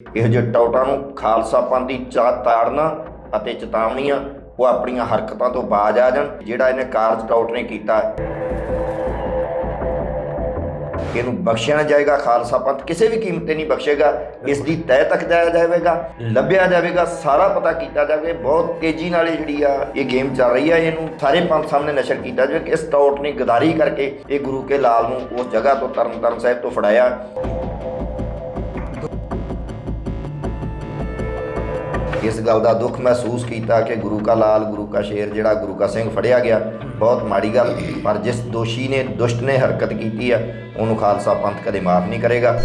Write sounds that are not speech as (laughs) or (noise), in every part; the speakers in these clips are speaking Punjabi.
ਇਹੋ ਜਿਹੇ ਟੌਟਾਂ ਨੂੰ ਖਾਲਸਾ ਪੰਥ ਦੀ ਚਾ ਤਾੜਨਾ ਅਤੇ ਚੇਤਾਵਨੀਆਂ, ਉਹ ਆਪਣੀਆਂ ਹਰਕਤਾਂ ਤੋਂ ਬਾਜ ਆ ਜਾਣ, ਜਿਹੜਾ ਇਹਨੇ ਕਾਰਜ ਟੌਟ ਨੇ ਕੀਤਾ। ਇਹਨੂੰ ਬਖਸ਼ਿਆ ਨਾ ਜਾਏਗਾ ਖਾਲਸਾ ਪੰਥ, ਕਿਸੇ ਵੀ ਕੀਮਤ ਤੇ ਨਹੀਂ ਬਖਸ਼ੇਗਾ। ਇਸ ਦੀ ਤਹਿ ਤੱਕ ਜਾਇਆ ਜਾਵੇਗਾ, ਲੱਭਿਆ ਜਾਵੇਗਾ, ਸਾਰਾ ਪਤਾ ਕੀਤਾ ਜਾਵੇ। ਬਹੁਤ ਤੇਜ਼ੀ ਨਾਲ ਇਹ ਜਿਹੜੀ ਆ, ਇਹ ਗੇਮ ਚੱਲ ਰਹੀ ਆ, ਇਹਨੂੰ ਸਾਰੇ ਪੰਥ ਸਾਹਮਣੇ ਨਸ਼ਰ ਕੀਤਾ ਜਾਵੇ ਕਿ ਇਸ ਟੌਟ ਨੇ ਗਦਾਰੀ ਕਰਕੇ ਇਹ ਗੁਰੂ ਕੇ ਲਾਲ ਨੂੰ ਉਸ ਜਗ੍ਹਾ ਤੋਂ ਤਰਨਤਾਰਨ ਸਾਹਿਬ ਤੋਂ ਫੜਾਇਆ। ਇਸ ਗੱਲ ਦਾ ਦੁੱਖ ਮਹਿਸੂਸ ਕੀਤਾ ਕਿ ਗੁਰੂ ਕਾ ਲਾਲ, ਗੁਰੂ ਕਾ ਸ਼ੇਰ, ਜਿਹੜਾ ਗੁਰੂ ਕਾ ਸਿੰਘ ਫੜਿਆ ਗਿਆ, ਬਹੁਤ ਮਾੜੀ ਗੱਲ। ਪਰ ਜਿਸ ਦੋਸ਼ੀ ਨੇ, ਦੁਸ਼ਟ ਨੇ ਹਰਕਤ ਕੀਤੀ ਆ, ਉਹਨੂੰ ਖਾਲਸਾ ਪੰਥ ਕਦੇ ਮਾਫ ਨਹੀਂ ਕਰੇਗਾ।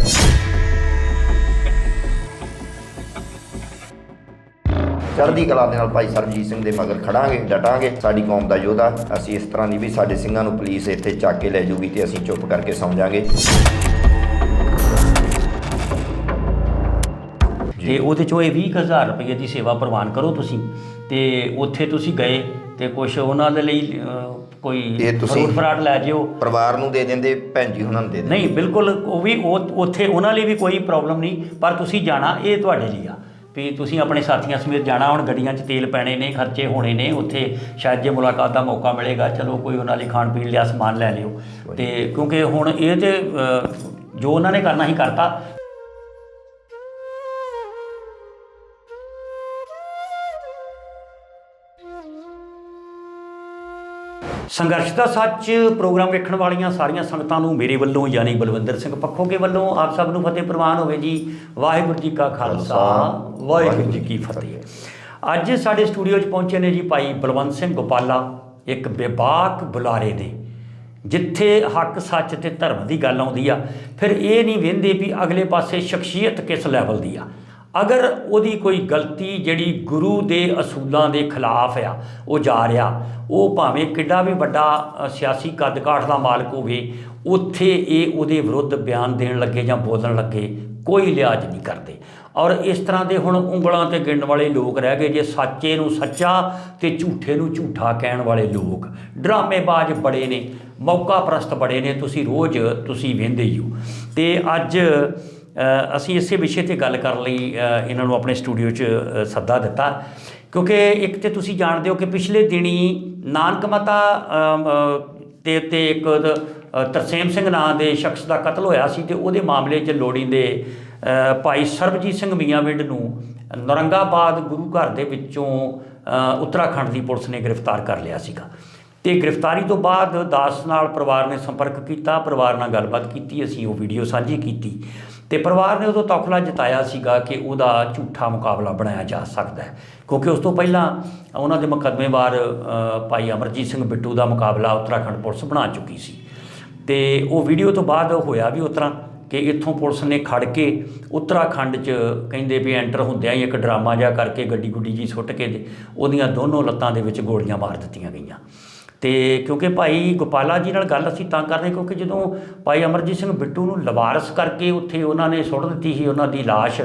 ਚੜ੍ਹਦੀ ਕਲਾ ਦੇ ਨਾਲ ਭਾਈ ਸਰਬਜੀਤ ਸਿੰਘ ਦੇ ਮਗਰ ਖੜਾਂਗੇ, ਡਟਾਂਗੇ। ਸਾਡੀ ਕੌਮ ਦਾ ਯੋਧਾ, ਅਸੀਂ ਇਸ ਤਰ੍ਹਾਂ ਦੀ ਵੀ ਸਾਡੇ ਸਿੰਘਾਂ ਨੂੰ ਪੁਲਿਸ ਇੱਥੇ ਚੱਕ ਕੇ ਲੈ ਜੂਗੀ ਤੇ ਅਸੀਂ ਚੁੱਪ ਕਰਕੇ ਸੌਂ ਜਾਾਂਗੇ। ਤੇ ਉਹਦੇ ਚੋਂ ਇਹ 20000 ਰੁਪਏ ਦੀ ਸੇਵਾ ਪ੍ਰਵਾਨ ਕਰੋ ਤੁਸੀਂ ਤੇ ਉੱਥੇ ਤੁਸੀਂ ਗਏ ਤੇ ਕੁਝ ਉਹਨਾਂ ਦੇ ਲਈ ਕੋਈ ਇਹ ਤੁਸੀਂ- ਫਰੂਟ ਫਰਾਟ ਲੈ ਜਿਓ। ਪਰਿਵਾਰ ਨੂੰ ਦੇ ਦਿੰਦੇ ਭੈਣ ਜੀ ਉਹਨਾਂ ਨੂੰ ਦੇ ਦਿੰਦੇ। ਨਹੀਂ ਬਿਲਕੁਲ ਉਹ ਵੀ ਉਹ ਉੱਥੇ ਉਹਨਾਂ ਲਈ ਵੀ ਕੋਈ ਪ੍ਰੋਬਲਮ ਨਹੀਂ ਪਰ ਤੁਸੀਂ ਜਾਣਾ ਇਹ ਤੁਹਾਡੇ ਲਈ ਆ। ਵੀ ਤੁਸੀਂ ਆਪਣੇ ਸਾਥੀਆਂ ਸਮੇਤ ਜਾਣਾ ਹੁਣ ਗੱਡੀਆਂ 'ਚ ਤੇਲ ਪੈਣੇ ਨੇ ਖਰਚੇ ਹੋਣੇ ਨੇ ਉੱਥੇ ਸ਼ਾਇਦ ਜੇ ਮੁਲਾਕਾਤ ਦਾ ਮੌਕਾ ਮਿਲੇਗਾ ਚਲੋ ਕੋਈ ਉਹਨਾਂ ਲਈ ਖਾਣ ਪੀਣ ਲਿਆ ਸਮਾਨ ਲੈ ਲਿਓ। ਤੇ ਕਿਉਂਕਿ ਹੁਣ ਇਹ ਤੇ ਜੋ ਉਹਨਾਂ ਨੇ ਕਰਨਾ ਹੀ ਕਰਤਾ ਸੰਘਰਸ਼ ਦਾ ਸੱਚ ਪ੍ਰੋਗਰਾਮ ਵੇਖਣ ਵਾਲੀਆਂ ਸਾਰੀਆਂ ਸੰਗਤਾਂ ਨੂੰ ਮੇਰੇ ਵੱਲੋਂ ਯਾਨੀ ਬਲਵਿੰਦਰ ਸਿੰਘ ਪੱਖੋਗੇ ਵੱਲੋਂ ਆਪ ਸਭ ਨੂੰ ਫਤਿਹ ਪ੍ਰਵਾਨ ਹੋਵੇ ਜੀ। ਵਾਹਿਗੁਰੂ ਜੀ ਕਾ ਖਾਲਸਾ ਵਾਹਿਗੁਰੂ ਜੀ ਕੀ ਫਤਿਹ। ਅੱਜ ਸਾਡੇ ਸਟੂਡੀਓ 'ਚ ਪਹੁੰਚੇ ਨੇ ਜੀ ਭਾਈ ਬਲਵੰਤ ਸਿੰਘ ਗੋਪਾਲਾ ਇੱਕ ਬੇਬਾਕ ਬੁਲਾਰੇ ਨੇ। ਜਿੱਥੇ ਹੱਕ ਸੱਚ ਤੇ ਧਰਮ ਦੀ ਗੱਲ ਆਉਂਦੀ ਆ ਫਿਰ ਇਹ ਨਹੀਂ ਵੇਂਦੇ ਵੀ ਅਗਲੇ ਪਾਸੇ ਸ਼ਖਸੀਅਤ ਕਿਸ ਲੈਵਲ ਦੀ ਆ। ਅਗਰ ਉਹਦੀ ਕੋਈ ਗਲਤੀ ਜਿਹੜੀ ਗੁਰੂ ਦੇ ਅਸੂਲਾਂ ਦੇ ਖਿਲਾਫ ਆ, ਉਹ ਜਾ ਰਿਹਾ, ਉਹ ਭਾਵੇਂ ਕਿੱਡਾ ਵੀ ਵੱਡਾ ਸਿਆਸੀ ਕੱਦਕਾਠ ਦਾ ਮਾਲਕ ਹੋਵੇ, ਉੱਥੇ ਇਹ ਉਹਦੇ ਵਿਰੁੱਧ ਬਿਆਨ ਦੇਣ ਲੱਗੇ ਜਾਂ ਬੋਲਣ ਲੱਗੇ, ਕੋਈ ਲਿਹਾਜ਼ ਨਹੀਂ ਕਰਦੇ। ਔਰ ਇਸ ਤਰ੍ਹਾਂ ਦੇ ਹੁਣ ਉਂਗਲਾਂ ਤੇ ਗਿਣਨ ਵਾਲੇ ਲੋਕ ਰਹਿ ਗਏ, ਜੇ ਸੱਚੇ ਨੂੰ ਸੱਚਾ ਤੇ ਝੂਠੇ ਨੂੰ ਝੂਠਾ ਕਹਿਣ ਵਾਲੇ ਲੋਕ। ਡਰਾਮੇਬਾਜ਼ ਬੜੇ ਨੇ, ਮੌਕਾ ਪ੍ਰਸਤ ਬੜੇ ਨੇ, ਤੁਸੀਂ ਰੋਜ਼ ਤੁਸੀਂ ਵੇਂਦੇ ਹੀ ਹੋ। ਤੇ ਅੱਜ ਅਸੀਂ ਇਸੇ ਵਿਸ਼ੇ ਤੇ ਗੱਲ ਕਰਨ ਲਈ ਇਹਨਾਂ ਨੂੰ ਆਪਣੇ ਸਟੂਡੀਓ 'ਚ ਸੱਦਾ ਦਿੱਤਾ। ਕਿਉਂਕਿ ਇੱਕ ਤੇ ਤੁਸੀਂ ਜਾਣਦੇ ਹੋ ਕਿ ਪਿਛਲੇ ਦਿਨੀ ਨਾਨਕ ਮਤਾ ਅਮ, ਅ, ਤੇ ਤੇ ਇੱਕ ਤਰਸੇਮ ਸਿੰਘ ਨਾਂ ਦੇ ਸ਼ਖਸ ਦਾ ਕਤਲ ਹੋਇਆ ਸੀ ਤੇ ਉਹਦੇ ਮਾਮਲੇ 'ਚ ਲੋੜੀਂਦੇ ਦੇ ਭਾਈ ਸਰਬਜੀਤ ਸਿੰਘ ਮੀਆਂਵਿੰਡ ਨੂੰ ਨਰੰਗਾਬਾਦ ਗੁਰੂ ਘਰ ਦੇ ਵਿੱਚੋਂ ਉੱਤਰਾਖੰਡ ਦੀ ਪੁਲਿਸ ਨੇ ਗ੍ਰਿਫਤਾਰ ਕਰ ਲਿਆ ਸੀਗਾ। ਤੇ ਗ੍ਰਿਫਤਾਰੀ ਤੋਂ ਬਾਅਦ ਦਾਸ ਨਾਲ ਪਰਿਵਾਰ ਨੇ ਸੰਪਰਕ ਕੀਤਾ ਪਰਿਵਾਰ ਨਾਲ ਗੱਲਬਾਤ ਕੀਤੀ ਅਸੀਂ ਉਹ ਵੀਡੀਓ ਸਾਂਝੀ ਕੀਤੀ। ਤੇ ਪਰਿਵਾਰ ਨੇ ਉਦੋਂ ਤੌਖਲਾ ਜਤਾਇਆ ਸੀਗਾ ਕਿ ਉਹਦਾ ਝੂਠਾ ਮੁਕਾਬਲਾ ਬਣਾਇਆ ਜਾ ਸਕਦਾ ਹੈ। ਕਿਉਂਕਿ ਉਸ ਤੋਂ ਪਹਿਲਾਂ ਉਹਨਾਂ ਦੇ ਮੁਕੱਦਮੇਵਾਰ ਭਾਈ ਅਮਰਜੀਤ ਸਿੰਘ ਬਿੱਟੂ ਦਾ ਮੁਕਾਬਲਾ ਉੱਤਰਾਖੰਡ ਪੁਲਿਸ ਬਣਾ ਚੁੱਕੀ ਸੀ। ਤੇ ਉਹ ਵੀਡੀਓ ਤੋਂ ਬਾਅਦ ਹੋਇਆ ਵੀ ਉਤਰਾ ਕਿ ਇੱਥੋਂ ਪੁਲਿਸ ਨੇ ਖੜ ਕੇ ਉੱਤਰਾਖੰਡ 'ਚ ਕਹਿੰਦੇ ਵੀ ਐਂਟਰ ਹੁੰਦਿਆਂ ਹੀ ਇੱਕ ਡਰਾਮਾ ਜਿਹਾ ਕਰਕੇ ਗੱਡੀ ਗੁੱਡੀ ਜੀ ਸੁੱਟ ਕੇ ਤੇ ਉਹਦੀਆਂ ਦੋਨੋਂ ਲੱਤਾਂ ਦੇ ਵਿੱਚ ਗੋਲੀਆਂ ਮਾਰ ਦਿੱਤੀਆਂ ਗਈਆਂ। ਤੇ ਕਿਉਂਕਿ ਭਾਈ ਗੋਪਾਲਾ ਜੀ ਨਾਲ ਗੱਲ ਅਸੀਂ ਤਾਂ ਕਰਦੇ ਕਿਉਂਕਿ ਜਦੋਂ ਭਾਈ ਅਮਰਜੀਤ ਸਿੰਘ ਬਿੱਟੂ ਨੂੰ ਲਵਾਰਸ ਕਰਕੇ ਉੱਥੇ ਉਹਨਾਂ ਨੇ ਸੁੱਟ ਦਿੱਤੀ ਸੀ ਉਹਨਾਂ ਦੀ ਲਾਸ਼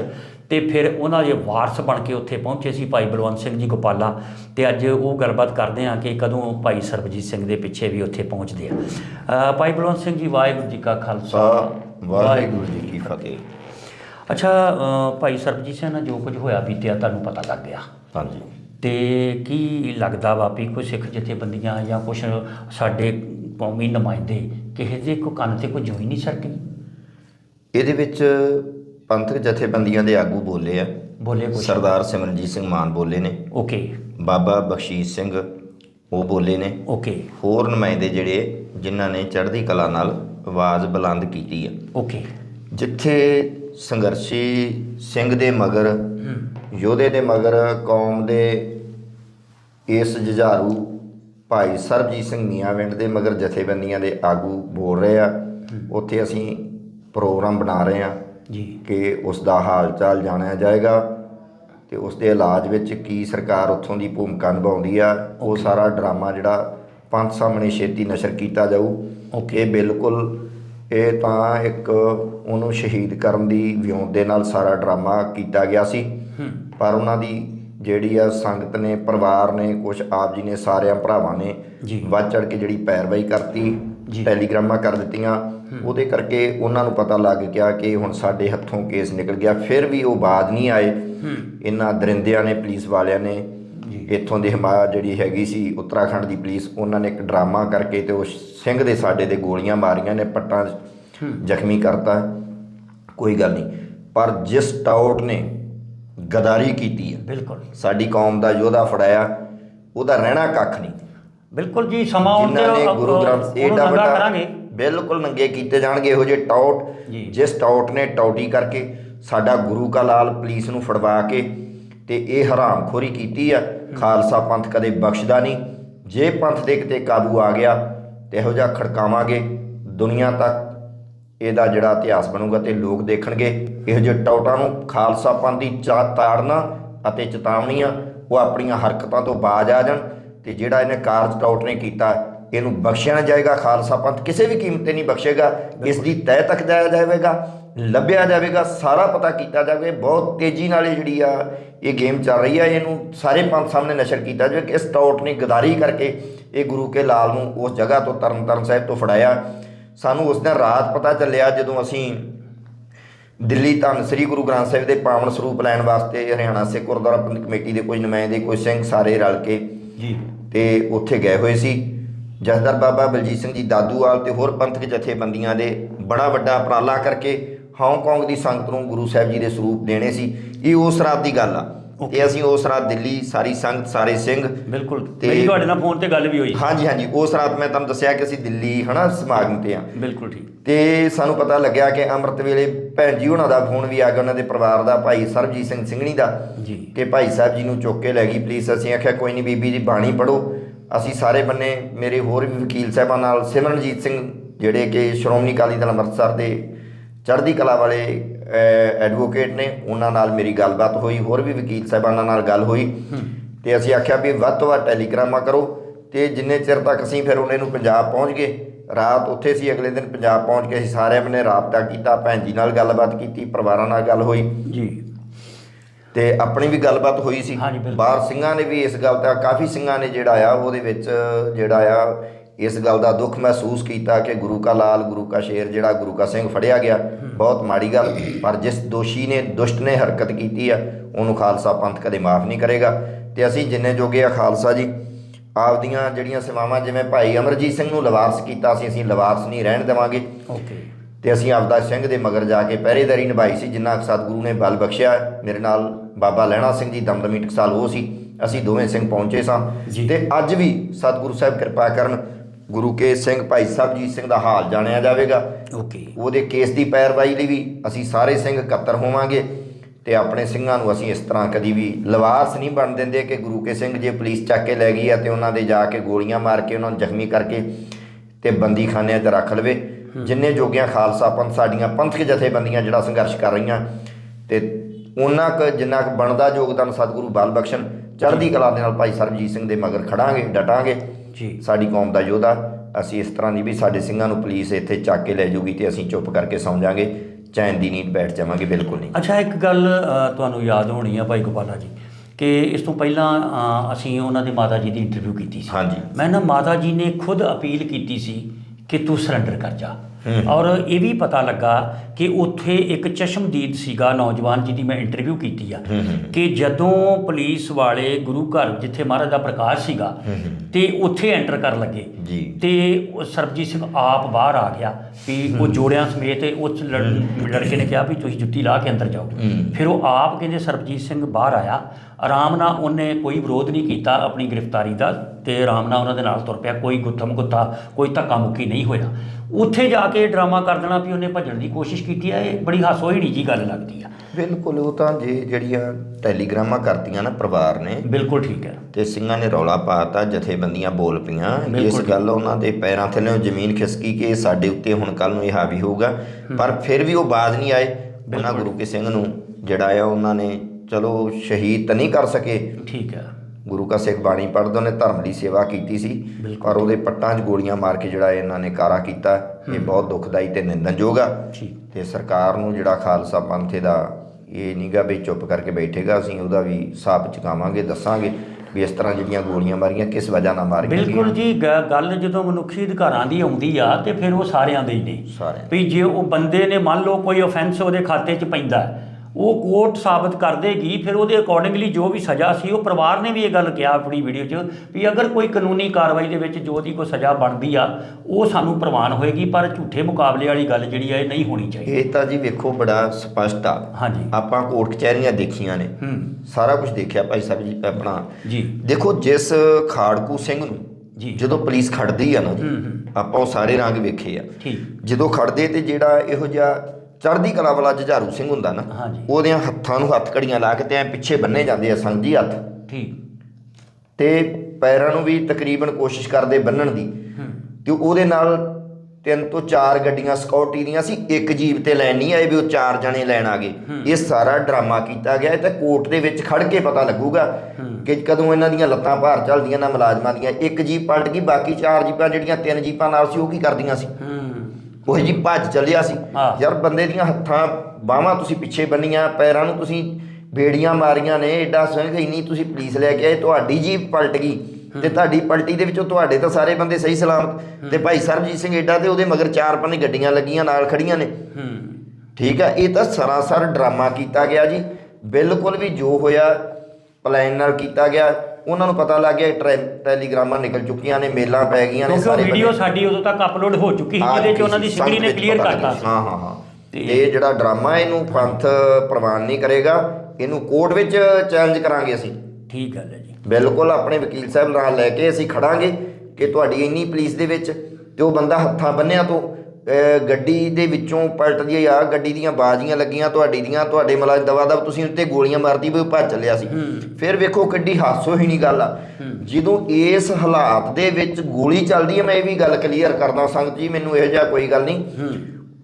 ਤੇ ਫਿਰ ਉਹਨਾਂ ਦੇ ਵਾਰਸ ਬਣ ਕੇ ਉੱਥੇ ਪਹੁੰਚੇ ਸੀ ਭਾਈ ਬਲਵੰਤ ਸਿੰਘ ਜੀ ਗੋਪਾਲਾ ਤੇ ਅੱਜ ਉਹ ਗੱਲਬਾਤ ਕਰਦੇ ਹਾਂ ਕਿ ਕਦੋਂ ਭਾਈ ਸਰਬਜੀਤ ਸਿੰਘ ਦੇ ਪਿੱਛੇ ਵੀ ਉੱਥੇ ਪਹੁੰਚਦੇ ਆ। ਭਾਈ ਬਲਵੰਤ ਸਿੰਘ ਜੀ ਵਾਹਿਗੁਰੂ ਜੀ ਕਾ ਖਾਲਸਾ। ਵਾਹਿਗੁਰੂ ਜੀ ਕੀ ਫਤਿਹ। ਅੱਛਾ ਭਾਈ ਸਰਬਜੀਤ ਸਿੰਘ ਨਾਲ ਜੋ ਕੁਝ ਹੋਇਆ ਬੀਤਿਆ ਤੁਹਾਨੂੰ ਪਤਾ ਲੱਗ ਗਿਆ? ਹਾਂਜੀ। ਤੇ ਕੀ ਲੱਗਦਾ ਵਾ ਵੀ ਕੋਈ ਸਿੱਖ ਜਥੇਬੰਦੀਆਂ ਜਾਂ ਕੁਝ ਸਾਡੇ ਕੌਮੀ ਨੁਮਾਇੰਦੇ ਕਿਸੇ ਦੇ ਕੋ ਕੰਨ ਤੇ ਕੋਈ ਜੂਈ ਨਹੀਂ ਸਰਕੀ? ਇਹਦੇ ਵਿੱਚ ਪੰਥਕ ਜਥੇਬੰਦੀਆਂ ਦੇ ਆਗੂ ਬੋਲੇ ਆ। ਬੋਲੇ ਕੁਝ ਸਰਦਾਰ ਸਿਮਰਨਜੀਤ ਸਿੰਘ ਮਾਨ ਬੋਲੇ ਨੇ। ਓਕੇ। ਬਾਬਾ ਬਖਸ਼ੀਸ਼ ਸਿੰਘ ਉਹ ਬੋਲੇ ਨੇ। ਓਕੇ। ਹੋਰ ਨੁਮਾਇੰਦੇ ਜਿਹੜੇ ਜਿਨ੍ਹਾਂ ਨੇ ਚੜ੍ਹਦੀ ਕਲਾ ਨਾਲ ਆਵਾਜ਼ ਬੁਲੰਦ ਕੀਤੀ ਆ। ਓਕੇ। ਜਿੱਥੇ ਸੰਘਰਸ਼ੀ ਸਿੰਘ ਦੇ ਮਗਰ ਯੋਧੇ ਦੇ ਮਗਰ ਕੌਮ ਦੇ ਇਸ ਜੁਝਾਰੂ ਭਾਈ ਸਰਬਜੀਤ ਸਿੰਘ ਮੀਆਂਵਿੰਡ ਦੇ ਮਗਰ ਜਥੇਬੰਦੀਆਂ ਦੇ ਆਗੂ ਬੋਲ ਰਹੇ ਆ। ਉੱਥੇ ਅਸੀਂ ਪ੍ਰੋਗਰਾਮ ਬਣਾ ਰਹੇ ਆ ਜੀ। ਕਿ ਉਸ ਦਾ ਹਾਲ ਚਾਲ ਜਾਣਿਆ ਜਾਏਗਾ ਤੇ ਉਸ ਦੇ ਇਲਾਜ ਵਿੱਚ ਕੀ ਸਰਕਾਰ ਉੱਥੋਂ ਦੀ ਭੂਮਿਕਾ ਨਿਭਾਉਂਦੀ ਆ ਉਹ ਸਾਰਾ ਡਰਾਮਾ ਜਿਹੜਾ ਪੰਥ ਸਾਹਮਣੇ ਛੇਤੀ ਨਸ਼ਰ ਕੀਤਾ ਜਾਊ. ਇਹ ਬਿਲਕੁਲ ਇਹ ਤਾਂ ਇੱਕ ਉਹਨੂੰ ਸ਼ਹੀਦ ਕਰਨ ਦੀ ਵਿਉਂਤ ਦੇ ਨਾਲ ਸਾਰਾ ਡਰਾਮਾ ਕੀਤਾ ਗਿਆ ਸੀ। ਪਰ ਉਹਨਾਂ ਦੀ ਜਿਹੜੀ ਆ ਸੰਗਤ ਨੇ ਪਰਿਵਾਰ ਨੇ ਕੁਝ ਆਪ ਜੀ ਨੇ ਸਾਰਿਆਂ ਭਰਾਵਾਂ ਨੇ। ਵੱਧ ਚੜ ਕੇ ਜਿਹੜੀ ਪੈਰਵਾਈ ਕਰਤੀ। ਟੈਲੀਗ੍ਰਾਮਾਂ ਕਰ ਦਿੱਤੀਆਂ। ਉਹਦੇ ਕਰਕੇ ਉਹਨਾਂ ਨੂੰ ਪਤਾ ਲੱਗ ਗਿਆ ਕਿ ਹੁਣ ਸਾਡੇ ਹੱਥੋਂ ਕੇਸ ਨਿਕਲ ਗਿਆ। ਫਿਰ ਵੀ ਉਹ ਬਾਜ਼ ਨਹੀਂ ਆਏ। ਇਹਨਾਂ ਦਰਿੰਦਿਆਂ ਨੇ ਪੁਲਿਸ ਵਾਲਿਆਂ ਨੇ ਇੱਥੋਂ ਦੀ ਹਮਾਇਆ ਜਿਹੜੀ ਹੈਗੀ ਸੀ ਉੱਤਰਾਖੰਡ ਦੀ ਪੁਲਿਸ ਉਹਨਾਂ ਨੇ ਇੱਕ ਡਰਾਮਾ ਕਰਕੇ ਤੇ ਉਹ ਸਿੰਘ ਦੇ ਸਾਡੇ ਦੇ ਗੋਲੀਆਂ ਮਾਰੀਆਂ ਨੇ ਪੱਟਾਂ ਜ਼ਖਮੀ ਕਰਤਾ। ਕੋਈ ਗੱਲ ਨਹੀਂ। ਪਰ ਜਿਸ ਟਾਊਟ ਨੇ ਗਦਾਰੀ ਕੀਤੀ ਹੈ ਬਿਲਕੁਲ। ਸਾਡੀ ਕੌਮ ਦਾ ਯੋਧਾ ਫੜਾਇਆ ਉਹਦਾ ਰਹਿਣਾ ਕੱਖ ਨਹੀਂ। ਬਿਲਕੁਲ ਜੀ ਸਮਾਂ ਜਿਨ੍ਹਾਂ ਨੇ ਗੁਰੂ ਗ੍ਰੰਥ ਉਹਨੂੰ ਏਡਾ ਵੱਡਾ ਕਰਾਂਗੇ। ਬਿਲਕੁਲ ਨੰਗੇ ਕੀਤੇ ਜਾਣਗੇ ਇਹੋ ਜਿਹੇ ਟਾਊਟ। ਜੀ। ਜਿਸ ਟਾਊਟ ਨੇ ਟੌਟੀ ਕਰਕੇ ਸਾਡਾ ਗੁਰੂ ਕਾ ਲਾਲ ਪੁਲਿਸ ਨੂੰ ਫੜਵਾ ਕੇ ਤੇ ਇਹ ਹਰਾਮਖੋਰੀ ਕੀਤੀ ਆ। ਖਾਲਸਾ ਪੰਥ ਕਦੇ ਬਖਸ਼ਦਾ ਨਹੀਂ। ਜੇ ਪੰਥ ਦੇ ਕਿਤੇ ਕਾਬੂ ਆ ਗਿਆ, ਤੇ ਇਹੋ ਜਿਹਾ ਖੜਕਾਵਾਂਗੇ ਦੁਨੀਆ ਤੱਕ। ਇਹਦਾ ਜਿਹੜਾ ਇਤਿਹਾਸ ਬਣੂਗਾ ਤੇ ਲੋਕ ਦੇਖਣਗੇ। ਇਹੋ ਜਿਹੇ ਟੌਟਾਂ ਨੂੰ ਖਾਲਸਾ ਪੰਥ ਦੀ ਚਾ ਤਾੜਨਾ ਅਤੇ ਚੇਤਾਵਨੀਆਂ, ਉਹ ਆਪਣੀਆਂ ਹਰਕਤਾਂ ਤੋਂ ਬਾਜ ਆ ਜਾਣ ਤੇ ਜਿਹੜਾ ਇਹਨੇ ਕਾਰਜ ਟੌਟ ਨੇ ਕੀਤਾ, ਇਹਨੂੰ ਬਖਸ਼ਿਆ ਨਾ ਜਾਏਗਾ ਖਾਲਸਾ ਪੰਥ। ਕਿਸੇ ਵੀ ਕੀਮਤ ਤੇ ਨਹੀਂ ਬਖਸ਼ੇਗਾ। ਇਸ ਦੀ ਤਹਿ ਤੱਕ ਜਾਇਆ ਜਾਵੇਗਾ। ਲੱਭਿਆ ਜਾਵੇਗਾ ਸਾਰਾ ਪਤਾ ਕੀਤਾ ਜਾਵੇ ਬਹੁਤ ਤੇਜ਼ੀ ਨਾਲ ਇਹ ਜਿਹੜੀ ਆ ਇਹ ਗੇਮ ਚੱਲ ਰਹੀ ਆ ਇਹਨੂੰ ਸਾਰੇ ਪੰਥ ਸਾਹਮਣੇ ਨਸ਼ਰ ਕੀਤਾ ਜਾਵੇ ਕਿ ਇਸ ਟੌਟ ਨੇ ਗਦਾਰੀ ਕਰਕੇ ਇਹ ਗੁਰੂ ਕੇ ਲਾਲ ਨੂੰ ਉਸ ਜਗ੍ਹਾ ਤੋਂ ਤਰਨਤਾਰਨ ਸਾਹਿਬ ਤੋਂ ਫੜਾਇਆ। ਸਾਨੂੰ ਉਸ ਦਿਨ ਰਾਤ ਪਤਾ ਚੱਲਿਆ ਜਦੋਂ ਅਸੀਂ ਦਿੱਲੀ ਧੰਨ ਸ੍ਰੀ ਗੁਰੂ ਗ੍ਰੰਥ ਸਾਹਿਬ ਦੇ ਪਾਵਨ ਸਰੂਪ ਲੈਣ ਵਾਸਤੇ ਹਰਿਆਣਾ ਸਿੱਖ ਗੁਰਦੁਆਰਾ ਪ੍ਰਬੰਧਕ ਕਮੇਟੀ ਦੇ ਕੁਝ ਨੁਮਾਇੰਦੇ ਕੁਝ ਸਿੰਘ ਸਾਰੇ ਰਲ ਕੇ ਜੀ। ਤੇ ਉੱਥੇ ਗਏ ਹੋਏ ਸੀ। ਜਸਦਰ ਬਾਬਾ ਬਲਜੀਤ ਸਿੰਘ ਜੀ ਦਾਦੂਵਾਲ ਤੇ ਹੋਰ ਪੰਥਕ ਜਥੇਬੰਦੀਆਂ ਦੇ ਬੜਾ ਵੱਡਾ ਉਪਰਾਲਾ ਕਰਕੇ ਹਾਂਗਕਾਂਗ ਦੀ ਸੰਗਤ ਨੂੰ ਗੁਰੂ ਸਾਹਿਬ ਜੀ ਦੇ ਸਰੂਪ ਦੇਣੇ ਸੀ। ਇਹ ਉਸ ਰਾਤ ਦੀ ਗੱਲ ਆ। ਇਹ ਅਸੀਂ ਉਸ ਰਾਤ ਦਿੱਲੀ ਸਾਰੀ ਸੰਗਤ ਸਾਰੇ ਸਿੰਘ ਬਿਲਕੁਲ। ਤੇ- ਮੇਰੀ ਤੁਹਾਡੇ ਨਾਲ ਫੋਨ ਤੇ ਗੱਲ ਵੀ ਹੋਈ। ਹਾਂਜੀ ਹਾਂਜੀ। ਉਸ ਰਾਤ ਮੈਂ ਤੁਹਾਨੂੰ ਦੱਸਿਆ ਕਿ ਅਸੀਂ ਦਿੱਲੀ ਹਨਾ ਸਮਾਗਮ ਤੇ ਆ। ਬਿਲਕੁਲ ਠੀਕ। ਤੇ ਸਾਨੂੰ ਪਤਾ ਲੱਗਿਆ ਕਿ ਅੰਮ੍ਰਿਤ ਵੇਲੇ ਭੈਣ ਜੀ ਉਹਨਾਂ ਦਾ ਫੋਨ ਵੀ ਆ ਗਿਆ ਉਹਨਾਂ ਦੇ ਪਰਿਵਾਰ ਦਾ ਭਾਈ ਸਰਬਜੀਤ ਸਿੰਘ ਸਿੰਘਣੀ ਦਾ। ਜੀ। ਕਿ ਭਾਈ ਸਾਹਿਬ ਜੀ ਨੂੰ ਚੁੱਕ ਕੇ ਲੈ ਗਈ ਪੁਲਿਸ। ਅਸੀਂ ਆਖਿਆ ਕੋਈ ਨਹੀਂ ਬੀਬੀ ਜੀ ਬਾਣੀ ਪੜੋ ਅਸੀਂ ਸਾਰੇ ਬੰਨੇ ਮੇਰੇ ਹੋਰ ਵੀ ਵਕੀਲ ਸਾਹਿਬਾਂ ਨਾਲ ਸਿਮਰਨਜੀਤ ਸਿੰਘ ਜਿਹੜੇ ਕਿ ਸ਼੍ਰੋਮਣੀ ਅਕਾਲੀ ਦਲ ਅੰਮ੍ਰਿਤਸਰ ਦੇ ਚੜ੍ਹਦੀ ਕਲਾ ਵਾਲੇ ਐਡਵੋਕੇਟ ਨੇ ਉਹਨਾਂ ਨਾਲ ਮੇਰੀ ਗੱਲਬਾਤ ਹੋਈ ਹੋਰ ਵੀ ਵਕੀਲ ਸਾਹਿਬਾਨਾਂ ਨਾਲ ਗੱਲ ਹੋਈ। ਤੇ ਅਸੀਂ ਆਖਿਆ ਵੀ ਵੱਧ ਤੋਂ ਵੱਧ ਟੈਲੀਗ੍ਰਾਮਾ ਕਰੋ ਤੇ ਜਿੰਨੇ ਚਿਰ ਤੱਕ ਅਸੀਂ ਫਿਰ ਉਹਨੇ ਨੂੰ ਪੰਜਾਬ ਪਹੁੰਚ ਗਏ ਰਾਤ ਉੱਥੇ ਸੀ ਅਗਲੇ ਦਿਨ ਪੰਜਾਬ ਪਹੁੰਚ ਕੇ ਅਸੀਂ ਸਾਰਿਆਂ ਨੇ ਰਾਬਤਾ ਕੀਤਾ ਭੈਣ ਜੀ ਨਾਲ ਗੱਲਬਾਤ ਕੀਤੀ ਪਰਿਵਾਰਾਂ ਨਾਲ ਗੱਲ ਹੋਈ। ਜੀ। ਤੇ ਆਪਣੀ ਵੀ ਗੱਲਬਾਤ ਹੋਈ ਸੀ। ਬਾਹਰ ਸਿੰਘਾਂ ਨੇ ਵੀ ਇਸ ਗੱਲ ਦਾ ਕਾਫੀ ਸਿੰਘਾਂ ਨੇ ਜਿਹੜਾ ਆ ਉਹਦੇ ਵਿੱਚ ਜਿਹੜਾ ਆ ਇਸ ਗੱਲ ਦਾ ਦੁੱਖ ਮਹਿਸੂਸ ਕੀਤਾ ਕਿ ਗੁਰੂ ਕਾ ਲਾਲ ਗੁਰੂ ਕਾ ਸ਼ੇਰ ਜਿਹੜਾ ਗੁਰੂ ਕਾ ਸਿੰਘ ਫੜਿਆ ਗਿਆ ਬਹੁਤ ਮਾੜੀ ਗੱਲ। ਪਰ ਜਿਸ ਦੋਸ਼ੀ ਨੇ ਦੁਸ਼ਟ ਨੇ ਹਰਕਤ ਕੀਤੀ ਆ ਉਹਨੂੰ ਖਾਲਸਾ ਪੰਥ ਕਦੇ ਮਾਫ ਨਹੀਂ ਕਰੇਗਾ। ਤੇ ਅਸੀਂ ਜਿੰਨੇ ਜੋਗੇ ਆ ਖਾਲਸਾ ਜੀ ਆਪਦੀਆਂ ਜਿਹੜੀਆਂ ਸੇਵਾਵਾਂ ਜਿਵੇਂ ਭਾਈ ਅਮਰਜੀਤ ਸਿੰਘ ਨੂੰ ਲਵਾਰਸ ਕੀਤਾ ਸੀ ਅਸੀਂ ਲਵਾਰਸ ਨਹੀਂ ਰਹਿਣ ਦੇਵਾਂਗੇ। ਓਕੇ। ਤੇ ਅਸੀਂ ਆਪਦਾ ਸਿੰਘ ਦੇ ਮਗਰ ਜਾ ਕੇ ਪਹਿਰੇਦਾਰੀ ਨਿਭਾਈ ਸੀ ਜਿੰਨਾ ਕੁ ਸਤਿਗੁਰੂ ਨੇ ਬਲ ਬਖਸ਼ਿਆ। ਮੇਰੇ ਨਾਲ ਬਾਬਾ ਲਹਿਣਾ ਸਿੰਘ ਜੀ ਦਮਦਮੀ ਟਕਸਾਲ ਉਹ ਸੀ। ਅਸੀਂ ਦੋਵੇਂ ਸਿੰਘ ਪਹੁੰਚੇ ਸਾਂ। ਤੇ ਅੱਜ ਵੀ ਸਤਿਗੁਰੂ ਸਾਹਿਬ ਕਿਰਪਾ ਕਰਨ ਗੁਰੂ ਕੇ ਸਿੰਘ ਭਾਈ ਸਾਹਿਬਜੀਤ ਸਿੰਘ ਦਾ ਹਾਲ ਜਾਣਿਆ ਜਾਵੇਗਾ। ਓਕੇ। ਉਹਦੇ ਕੇਸ ਦੀ ਪੈਰਵਾਈ ਲਈ ਵੀ ਅਸੀਂ ਸਾਰੇ ਸਿੰਘ ਇਕੱਤਰ ਹੋਵਾਂਗੇ ਤੇ ਆਪਣੇ ਸਿੰਘਾਂ ਨੂੰ ਅਸੀਂ ਇਸ ਤਰ੍ਹਾਂ ਕਦੀ ਵੀ ਲਵਾਰਸ ਨਹੀਂ ਬਣ ਦਿੰਦੇ ਕਿ ਗੁਰੂ ਕੇ ਸਿੰਘ ਜੇ ਪੁਲਿਸ ਚੱਕ ਕੇ ਲੈ ਗਈ ਆ ਤੇ ਉਹਨਾਂ ਦੇ ਜਾ ਕੇ ਗੋਲੀਆਂ ਮਾਰ ਕੇ ਉਹਨਾਂ ਨੂੰ ਜ਼ਖਮੀ ਕਰਕੇ ਤੇ ਬੰਦੀਖਾਨਿਆਂ 'ਚ ਰੱਖ ਲਵੇ। ਜਿੰਨੇ ਜੋਗੀਆਂ ਖਾਲਸਾ ਪੰਥ ਸਾਡੀਆਂ ਪੰਥਕ ਜਥੇਬੰਦੀਆਂ ਜਿਹੜਾ ਸੰਘਰਸ਼ ਕਰ ਰਹੀਆਂ ਤੇ ਉਹਨਾਂ ਕ ਜਿੰਨਾ ਕੁ ਬਣਦਾ ਯੋਗਦਾਨ ਸਤਿਗੁਰੂ ਬਲ ਬਖਸ਼ਣ ਚੜ੍ਹਦੀ ਕਲਾ ਦੇ ਨਾਲ ਭਾਈ ਸਰਬਜੀਤ ਸਿੰਘ ਦੇ ਮਗਰ ਖੜਾਂਗੇ ਡਟਾਂਗੇ। ਜੀ। ਸਾਡੀ ਕੌਮ ਦਾ ਯੋਧਾ ਅਸੀਂ ਇਸ ਤਰ੍ਹਾਂ ਨਹੀਂ ਵੀ ਸਾਡੇ ਸਿੰਘਾਂ ਨੂੰ ਪੁਲਿਸ ਇੱਥੇ ਚੱਕ ਕੇ ਲੈ ਜਾਊਗੀ ਤੇ ਅਸੀਂ ਚੁੱਪ ਕਰਕੇ ਸੌਂ ਜਾਾਂਗੇ ਚੈਨ ਦੀ ਨੀਂਦ ਬੈਠ ਜਾਵਾਂਗੇ ਬਿਲਕੁਲ ਨਹੀਂ। ਅੱਛਾ ਇੱਕ ਗੱਲ ਤੁਹਾਨੂੰ ਯਾਦ ਹੋਣੀ ਆ ਭਾਈ ਗੋਪਾਲਾ ਜੀ ਕਿ ਇਸ ਤੋਂ ਪਹਿਲਾਂ ਅਸੀਂ ਉਹਨਾਂ ਦੇ ਮਾਤਾ ਜੀ ਦੀ ਇੰਟਰਵਿਊ ਕੀਤੀ ਸੀ। ਹਾਂਜੀ। ਮੈਂ ਨਾ ਮਾਤਾ ਜੀ ਨੇ ਖੁਦ ਅਪੀਲ ਕੀਤੀ ਸੀ ਕਿ ਤੂੰ ਸਰੈਂਡਰ ਕਰ ਜਾ। ਔਰ ਇਹ ਵੀ ਪਤਾ ਲੱਗਾ ਕਿ ਉੱਥੇ ਇੱਕ ਚਸ਼ਮਦੀਦ ਸੀਗਾ ਨੌਜਵਾਨ ਜਿਹਦੀ ਮੈਂ ਇੰਟਰਵਿਊ ਕੀਤੀ ਆ। ਕਿ ਜਦੋਂ ਪੁਲਿਸ ਵਾਲੇ ਗੁਰੂ ਘਰ ਜਿੱਥੇ ਮਹਾਰਾਜ ਦਾ ਪ੍ਰਕਾਸ਼ ਸੀਗਾ ਤੇ ਉੱਥੇ ਐਂਟਰ ਕਰਨ ਲੱਗੇ। ਤੇ ਸਰਬਜੀਤ ਸਿੰਘ ਆਪ ਬਾਹਰ ਆ ਗਿਆ। ਵੀ ਉਹ ਜੋੜਿਆਂ ਸਮੇਤ ਉਸ ਲੜ- ਲੜਕੇ ਨੇ ਕਿਹਾ ਵੀ ਤੁਸੀਂ ਜੁੱਤੀ ਲਾ ਕੇ ਅੰਦਰ ਜਾਓ। ਫਿਰ ਉਹ ਆਪ ਕਹਿੰਦੇ ਸਰਬਜੀਤ ਸਿੰਘ ਬਾਹਰ ਆਇਆ। ਆਰਾਮ ਨਾਲ ਉਹਨੇ ਕੋਈ ਵਿਰੋਧ ਨਹੀਂ ਕੀਤਾ ਆਪਣੀ ਗ੍ਰਿਫਤਾਰੀ ਦਾ ਤੇ ਆਰਾਮ ਨਾਲ ਉਹਨਾਂ ਦੇ ਨਾਲ ਤੁਰ ਪਿਆ। ਕੋਈ ਗੁੱਥਮ ਗੁੱਥਾ ਕੋਈ ਧੱਕਾ ਮੁੱਕੀ ਨਹੀਂ ਹੋਇਆ। ਉੱਥੇ ਜਾ ਕੇ ਡਰਾਮਾ ਕਰ ਦੇਣਾ ਵੀ ਉਹਨੇ ਭੱਜਣ ਦੀ ਕੋਸ਼ਿਸ਼ ਕੀਤੀ ਹੈ। ਇਹ ਬੜੀ ਹਾਸੋਹੀਣੀ ਜੀ ਗੱਲ ਲੱਗਦੀ ਆ। ਬਿਲਕੁਲ ਉਹ ਤਾਂ ਜੇ ਜਿਹੜੀਆਂ ਟੈਲੀਗ੍ਰਾਮਾਂ ਕਰਤੀਆਂ ਨਾ ਪਰਿਵਾਰ ਨੇ। ਬਿਲਕੁਲ ਠੀਕ ਹੈ। ਤੇ ਸਿੰਘਾਂ ਨੇ ਰੌਲਾ ਪਾਤਾ ਜਥੇਬੰਦੀਆਂ ਬੋਲ ਪਈਆਂ। ਇਸ। ਗੱਲ ਉਹਨਾਂ ਦੇ ਪੈਰਾਂ ਥੱਲੇ ਜ਼ਮੀਨ ਖਿਸਕੀ ਕਿ ਸਾਡੇ ਉੱਤੇ ਹੁਣ ਕੱਲ ਨੂੰ ਇਹ ਹਾਵੀ ਹੋਊਗਾ। ਪਰ ਫਿਰ ਵੀ ਉਹ ਬਾਜ਼ ਨਹੀਂ ਆਏ। ਉਹਨਾਂ ਗੁਰੂ ਕੇ ਸਿੰਘ ਨੂੰ ਜਿਹੜਾ ਆ ਉਹਨਾਂ ਨੇ ਚਲੋ ਸ਼ਹੀਦ ਤਾਂ ਨਹੀਂ ਕਰ ਸਕੇ। ਠੀਕ ਹੈ ਗੁਰੂ ਕਾ ਸਿੱਖ ਬਾਣੀ ਪੜ੍ਹਦੇ ਉਹਨੇ ਧਰਮ ਦੀ ਸੇਵਾ ਕੀਤੀ ਸੀ। ਪਰ ਉਹਦੇ ਪੱਟਾਂ 'ਚ ਗੋਲੀਆਂ ਮਾਰ ਕੇ ਜਿਹੜਾ ਇਹਨਾਂ ਨੇ ਕਾਰਾ ਕੀਤਾ ਇਹ ਬਹੁਤ ਦੁਖਦਾਈ ਤੇ ਨਿੰਦਨਯੋਗ ਆ। ਤੇ ਸਰਕਾਰ ਨੂੰ ਜਿਹੜਾ ਖਾਲਸਾ ਪੰਥ ਦਾ ਇਹ ਨੀਗਾ ਵੀ ਚੁੱਪ ਕਰਕੇ ਬੈਠੇਗਾ ਅਸੀਂ ਉਹਦਾ ਵੀ ਸਾਪ ਚੁਕਾਵਾਂਗੇ ਦੱਸਾਂਗੇ। ਵੀ ਇਸ ਤਰ੍ਹਾਂ ਜਿਹੜੀਆਂ ਗੋਲੀਆਂ ਮਾਰੀਆਂ ਕਿਸ ਵਜ੍ਹਾ ਨਾਲ ਮਾਰੀਆਂ ਬਿਲਕੁਲ। ਜੀ ਗੱਲ ਜਦੋਂ ਮਨੁੱਖੀ ਅਧਿਕਾਰਾਂ ਦੀ ਆਉਂਦੀ ਆ ਤੇ ਫਿਰ ਉਹ ਸਾਰਿਆਂ ਦੇ ਹੀ ਨੇ ਵੀ ਜੇ ਉਹ ਬੰਦੇ ਨੇ ਮੰਨ ਲਓ ਕੋਈ ਆਫੈਂਸ ਉਹਦੇ ਖਾਤੇ 'ਚ ਪੈਂਦਾ ਉਹ ਕੋਰਟ ਸਾਬਤ ਕਰ ਦੇਗੀ ਫਿਰ ਉਹਦੇ ਅਕੋਰਡਿੰਗਲੀ ਜੋ ਵੀ ਸਜ਼ਾ ਸੀ ਉਹ ਪਰਿਵਾਰ ਨੇ ਵੀ ਇਹ ਗੱਲ ਕਿਹਾ ਆਪਣੀ ਵੀਡੀਓ 'ਚ ਵੀ ਅਗਰ ਕੋਈ ਕਾਨੂੰਨੀ ਕਾਰਵਾਈ ਦੇ ਵਿੱਚ ਜੋ ਦੀ ਕੋਈ ਸਜ਼ਾ ਬਣਦੀ ਆ ਉਹ ਸਾਨੂੰ ਪ੍ਰਵਾਨ ਹੋਏਗੀ ਪਰ ਝੂਠੇ ਮੁਕਾਬਲੇ ਵਾਲੀ ਗੱਲ ਜਿਹੜੀ ਆ ਇਹ ਨਹੀਂ ਹੋਣੀ ਚਾਹੀਦੀ। ਇਹ ਤਾਂ ਜੀ ਵੇਖੋ ਬੜਾ ਸਪਸ਼ਟ ਆ। ਹਾਂਜੀ। ਆਪਾਂ ਕੋਰਟ ਕਚਹਿਰੀਆਂ ਦੇਖੀਆਂ ਨੇ। ਹੂੰ। ਸਾਰਾ ਕੁਝ ਦੇਖਿਆ ਭਾਈ ਸਾਹਿਬ ਜੀ ਆਪਣਾ। ਜੀ। ਦੇਖੋ ਜਿਸ ਖਾੜਕੂ ਸਿੰਘ ਨੂੰ ਜੀ। ਜਦੋਂ ਪੁਲਿਸ ਖੜਦੀ ਆ ਨਾ ਜੀ ਆਪਾਂ ਉਹ ਸਾਰੇ ਰੰਗ ਵੇਖੇ ਆ। ਠੀਕ। ਜਦੋਂ ਖੜਦੇ ਤੇ ਜਿਹੜਾ ਇਹੋ ਜਿਹਾ ਚੜ੍ਹਦੀ ਕਲਾ ਵਾਲਾ ਜੁਝਾਰੂ ਸਿੰਘ ਹੁੰਦਾ ਨਾ ਹਾਂਜੀ। ਉਹਦਿਆਂ ਹੱਥਾਂ ਨੂੰ ਹੱਥ ਕੜੀਆਂ ਲਾ ਕੇ ਤੇ ਐ ਪਿੱਛੇ ਬੰਨੇ ਜਾਂਦੇ ਆ ਸੰਜੀ ਹੱਥ। ਠੀਕ। ਤੇ ਪੈਰਾਂ ਨੂੰ ਵੀ ਤਕਰੀਬਨ ਕੋਸ਼ਿਸ਼ ਕਰਦੇ ਬੰਨਣ ਦੀ। ਹੂੰ। ਉਹਦੇ ਨਾਲ ਤਿੰਨ ਤੋਂ ਚਾਰ ਗੱਡੀਆਂ ਸਕਿਉਰਟੀ ਦੀਆਂ ਸੀ ਇੱਕ ਜੀਪ ਤੇ ਲੈਣ ਨਹੀਂ ਆਏ ਵੀ ਉਹ ਚਾਰ ਜਣੇ ਲੈਣ ਆ ਗਏ। ਇਹ ਸਾਰਾ ਡਰਾਮਾ ਕੀਤਾ ਗਿਆ ਇਹ ਤਾਂ ਕੋਰਟ ਦੇ ਵਿੱਚ ਖੜ ਕੇ ਪਤਾ ਲੱਗੂਗਾ ਕਿ ਕਦੋਂ ਇਹਨਾਂ ਦੀਆਂ ਲੱਤਾਂ ਭਾਰ ਚੱਲਦੀਆਂ ਨਾ ਮੁਲਾਜ਼ਮਾਂ ਦੀਆਂ। ਇੱਕ ਜੀਪ ਪਲਟ ਗਈ ਬਾਕੀ ਚਾਰ ਜੀਪਾਂ ਜਿਹੜੀਆਂ ਤਿੰਨ ਜੀਪਾਂ ਨਾਲ ਸੀ ਉਹ ਕੀ ਕਰਦੀਆਂ ਸੀ? ਹੂੰ। ਉਹ ਜੀ ਭੱਜ ਚੱਲਿਆ ਸੀ। ਹਾਂ। ਯਾਰ ਬੰਦੇ ਦੀਆਂ ਹੱਥਾਂ ਬਾਹਾਂ ਤੁਸੀਂ ਪਿੱਛੇ ਬੰਨੀਆਂ ਪੈਰਾਂ ਨੂੰ ਤੁਸੀਂ ਬੇੜੀਆਂ ਮਾਰੀਆਂ ਨੇ ਐਡਾ ਸੰਗ ਇੰਨੀ ਤੁਸੀਂ ਪੁਲਿਸ ਲੈ ਕੇ ਆਏ ਤੁਹਾਡੀ ਜੀਪ ਪਲਟ ਗਈ। ਤੇ ਤੁਹਾਡੀ ਪਲਟੀ ਦੇ ਵਿੱਚੋਂ ਤੁਹਾਡੇ ਤਾਂ ਸਾਰੇ ਬੰਦੇ ਸਹੀ ਸਲਾਮਤ। ਤੇ ਭਾਈ ਸਰਬਜੀਤ ਸਿੰਘ ਐਡਾ ਤੇ ਉਹਦੇ ਮਗਰ ਚਾਰ ਪੰਜ ਗੱਡੀਆਂ ਲੱਗੀਆਂ ਨਾਲ ਖੜੀਆਂ ਨੇ। ਹੂੰ। ਠੀਕ ਆ ਇਹ ਤਾਂ ਸਰਾਸਰ ਡਰਾਮਾ ਕੀਤਾ ਗਿਆ ਜੀ। ਬਿਲਕੁਲ ਵੀ ਜੋ ਹੋਇਆ ਪਲਾਨ ਨਾਲ ਕੀਤਾ ਗਿਆ। ਉਹਨਾਂ ਨੂੰ ਪਤਾ ਲੱਗ ਗਿਆ ਟੈ- ਟੈਲੀਗ੍ਰਾਮਾਂ ਨਿਕਲ ਚੁੱਕੀਆਂ ਨੇ ਮੇਲਾਂ ਪੈ ਗਈਆਂ ਨੇ ਕਿਉਂਕਿ ਉਹ ਸਾਰੇ ਵੀਡੀਓ ਸਾਡੀ ਉਦੋਂ ਤੱਕ ਅਪਲੋਡ ਹੋ ਚੁੱਕੀ ਸੀ ਜਿਹਦੇ 'ਚ ਉਹਨਾਂ ਦੀ ਸਿਕੜੀ ਨੇ ਵਿੱਚ ਕਲੀਅਰ ਪਤਾ ਕਰਤਾ ਲੱਗੀ। ਹਾਂ ਹਾਂ ਹਾਂ। ਤੇ- ਇਹ ਜਿਹੜਾ ਡਰਾਮਾ ਇਹਨੂੰ ਪੰਥ ਪ੍ਰਵਾਨ ਨਹੀਂ ਕਰੇਗਾ ਇਹਨੂੰ ਕੋਰਟ ਵਿੱਚ ਚੈਲੰਜ ਕਰਾਂਗੇ ਅਸੀਂ। ਠੀਕ ਗੱਲ ਹੈ ਜੀ। ਬਿਲਕੁਲ ਆਪਣੇ ਵਕੀਲ ਸਾਹਿਬ ਨਾਲ ਲੈ ਕੇ ਅਸੀਂ ਖੜਾਂਗੇ ਕਿ ਤੁਹਾਡੀ ਇੰਨੀ ਪੁਲਿਸ ਦੇ ਵਿੱਚ ਤੇ ਉਹ ਬੰਦਾ ਹੱਥਾਂ ਬੰਨਿਆ ਤੋਂ ਗੱਡੀ ਦੇ ਵਿੱਚੋਂ ਪਲਟਦੀ ਆ ਗੱਡੀ ਦੀਆਂ ਬਾਜ਼ੀਆਂ ਲੱਗੀਆਂ ਤੁਹਾਡੀ ਦੀਆਂ ਤੁਹਾਡੇ ਮਲਾਜ ਦਵਾ ਦਵ ਤੁਸੀਂ ਉੱਤੇ ਗੋਲੀਆਂ ਮਾਰਦੀ ਵੀ ਭੱਜ ਚੱਲਿਆ ਸੀ। ਫਿਰ ਵੇਖੋ ਕਿੱਡੀ ਹਾਸੋਹੀਣੀ ਗੱਲ ਆ। ਜਦੋਂ ਇਸ ਹਾਲਾਤ ਦੇ ਵਿੱਚ ਗੋਲੀ ਚੱਲਦੀ ਹੈ ਮੈਂ ਇਹ ਵੀ ਗੱਲ ਕਲੀਅਰ ਕਰਦਾ ਸੰਗਤ ਜੀ ਮੈਨੂੰ ਇਹੋ ਜਿਹਾ ਕੋਈ ਗੱਲ ਨਹੀਂ। ਹੂੰ।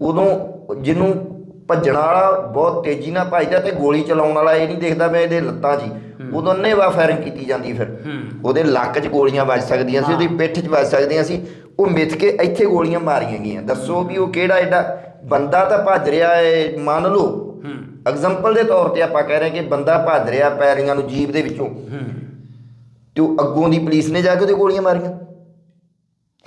ਉਦੋਂ ਜਿਹਨੂੰ ਭੱਜਣ ਵਾਲਾ ਬਹੁਤ ਤੇਜ਼ੀ ਨਾਲ ਭੱਜਦਾ ਤੇ ਗੋਲੀ ਚਲਾਉਣ ਵਾਲਾ ਇਹ ਨਹੀਂ ਦੇਖਦਾ ਮੈਂ ਇਹਦੇ ਲੱਤਾਂ 'ਚ ਹੀ। ਉਦੋਂ ਅੰਨ੍ਹੇਵਾਹ ਫਾਇਰਿੰਗ ਕੀਤੀ ਜਾਂਦੀ ਫਿਰ। ਉਹਦੇ ਲੱਕ 'ਚ ਗੋਲੀਆਂ ਵੱਜ ਸਕਦੀਆਂ ਸੀ ਉਹਦੀ ਪਿੱਠ 'ਚ ਵੱਜ ਸਕਦੀਆਂ ਸੀ। ਉਹ ਮਿੱਥ ਕੇ ਇੱਥੇ ਗੋਲੀਆਂ ਮਾਰੀਆਂ ਗਈਆਂ। ਦੱਸੋ ਵੀ ਉਹ ਕਿਹੜਾ ਐਡਾ ਬੰਦਾ ਤਾਂ ਭੱਜ ਰਿਹਾ ਏ ਮੰਨ ਲਓ। ਐਗਜ਼ਾਮਪਲ ਦੇ ਤੌਰ ਤੇ ਆਪਾਂ ਕਹਿ ਰਹੇ ਕਿ ਬੰਦਾ ਭੱਜ ਰਿਹਾ ਪੈਰੀਆਂ ਨੂੰ ਜੀਬ ਦੇ ਵਿੱਚੋਂ। ਤੇ ਉਹ ਅੱਗੋਂ ਦੀ ਪੁਲਿਸ ਨੇ ਜਾ ਕੇ ਉਹਦੇ ਗੋਲੀਆਂ ਮਾਰੀਆਂ।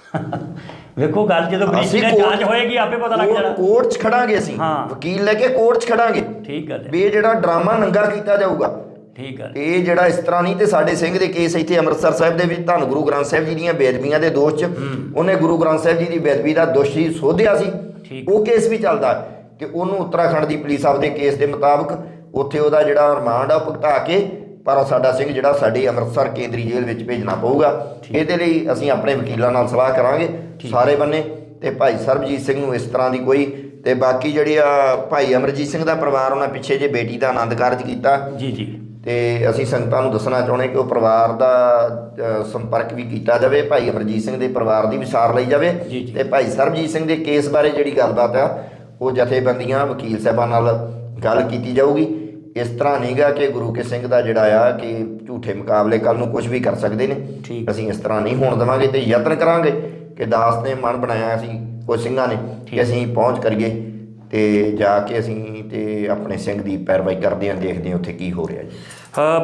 (laughs) ਵੇਖੋ ਗੱਲ ਜਦੋਂ ਅਸੀਂ ਨੇ ਜਾਂਚ ਹੋਏਗੀ ਆਪੇ ਪਤਾ ਲੱਗ ਜਾਣਾ। ਕੋਰਟ 'ਚ ਖੜਾਂਗੇ ਅਸੀਂ। ਵਕੀਲ ਲੈ ਕੇ ਕੋਰਟ 'ਚ ਖੜਾਂਗੇ। ਠੀਕ ਗੱਲ ਹੈ। ਵੀ ਇਹ ਜਿਹੜਾ ਡਰਾਮਾ ਨੰਗਾ ਕੀਤਾ ਜਾਊਗਾ ਠੀਕ ਹੈ। ਇਹ ਜਿਹੜਾ ਇਸ ਤਰ੍ਹਾਂ ਨਹੀਂ ਤੇ ਸਾਡੇ ਸਿੰਘ ਦੇ ਕੇਸ ਇੱਥੇ ਅੰਮ੍ਰਿਤਸਰ ਸਾਹਿਬ ਦੇ ਵਿੱਚ ਧੰਨ ਗੁਰੂ ਗ੍ਰੰਥ ਸਾਹਿਬ ਜੀ ਦੀਆਂ ਬੇਦਬੀਆਂ ਦੇ ਦੋਸ਼ 'ਚ ਉਹਨੇ ਗੁਰੂ ਗ੍ਰੰਥ ਸਾਹਿਬ ਜੀ ਦੀ ਬੇਦਬੀ ਦਾ ਦੋਸ਼ੀ ਸੋਧਿਆ ਸੀ। ਉਹ ਕੇਸ ਵੀ ਚੱਲਦਾ ਤੇ ਉਹਨੂੰ ਉੱਤਰਾਖੰਡ ਦੀ ਪੁਲਿਸ ਆਪਦੇ ਕੇਸ ਦੇ ਮੁਤਾਬਕ ਉੱਥੇ ਉਹਦਾ ਜਿਹੜਾ ਰਿਮਾਂਡ ਆ ਭੁਗਤਾ ਕੇ ਪਰ ਸਾਡਾ ਸਿੰਘ ਜਿਹੜਾ ਸਾਡੀ ਅੰਮ੍ਰਿਤਸਰ ਕੇਂਦਰੀ ਜੇਲ੍ਹ ਵਿੱਚ ਭੇਜਣਾ ਪਊਗਾ। ਇਹਦੇ ਲਈ ਅਸੀਂ ਆਪਣੇ ਵਕੀਲਾਂ ਨਾਲ ਸਲਾਹ ਕਰਾਂਗੇ। ਸਾਰੇ ਬੰਨੇ ਤੇ ਭਾਈ ਸਰਬਜੀਤ ਸਿੰਘ ਨੂੰ ਇਸ ਤਰ੍ਹਾਂ ਦੀ ਕੋਈ ਤੇ ਬਾਕੀ ਜਿਹੜੀ ਆ ਭਾਈ ਅਮਰਜੀਤ ਸਿੰਘ ਦਾ ਪਰਿਵਾਰ ਉਹਨਾਂ ਪਿੱਛੇ ਜੇ ਬੇਟੀ ਦਾ ਆਨੰਦ ਕਾਰਜ ਕੀਤਾ। ਜੀ ਜੀ। ਤੇ ਅਸੀਂ ਸੰਗਤਾਂ ਨੂੰ ਦੱਸਣਾ ਚਾਹੁੰਦੇ ਕਿ ਉਹ ਪਰਿਵਾਰ ਦਾ ਸੰਪਰਕ ਵੀ ਕੀਤਾ ਜਾਵੇ ਭਾਈ ਅਮਰਜੀਤ ਸਿੰਘ ਦੇ ਪਰਿਵਾਰ ਦੀ ਵੀ ਸਾਰ ਲਈ ਜਾਵੇ। ਤੇ ਭਾਈ ਸਰਬਜੀਤ ਸਿੰਘ ਦੇ ਕੇਸ ਬਾਰੇ ਜਿਹੜੀ ਗੱਲਬਾਤ ਆ ਉਹ ਜਥੇਬੰਦੀਆਂ ਵਕੀਲ ਸਾਹਿਬਾਨ ਨਾਲ ਗੱਲ ਕੀਤੀ ਜਾਊਗੀ ਇਸ ਤਰ੍ਹਾਂ ਨਹੀਂਗਾ ਕਿ ਗੁਰੂ ਕੇ ਸਿੰਘ ਦਾ ਜਿਹੜਾ ਆ ਕਿ ਝੂਠੇ ਮੁਕਾਬਲੇ ਕੱਲ ਨੂੰ ਕੁਝ ਵੀ ਕਰ ਸਕਦੇ ਨੇ। ਅਸੀਂ ਇਸ ਤਰ੍ਹਾਂ ਨਹੀਂ ਹੋਣ ਦੇਵਾਂਗੇ ਤੇ ਯਤਨ ਕਰਾਂਗੇ ਕਿ ਦਾਸ ਨੇ ਮਨ ਬਣਾਇਆ ਸੀ ਉਹ ਸਿੰਘਾਂ ਨੇ ਕਿ ਅਸੀਂ ਪਹੁੰਚ ਕਰੀਏ ਤੇ ਜਾ ਕੇ ਅਸੀਂ ਤੇ ਆਪਣੇ ਸਿੰਘ ਦੀ ਪੈਰਵਾਈ ਕਰਦੇ ਹਾਂ ਦੇਖਦੇ ਹਾਂ ਉੱਥੇ ਕੀ ਹੋ ਰਿਹਾ ਜੀ।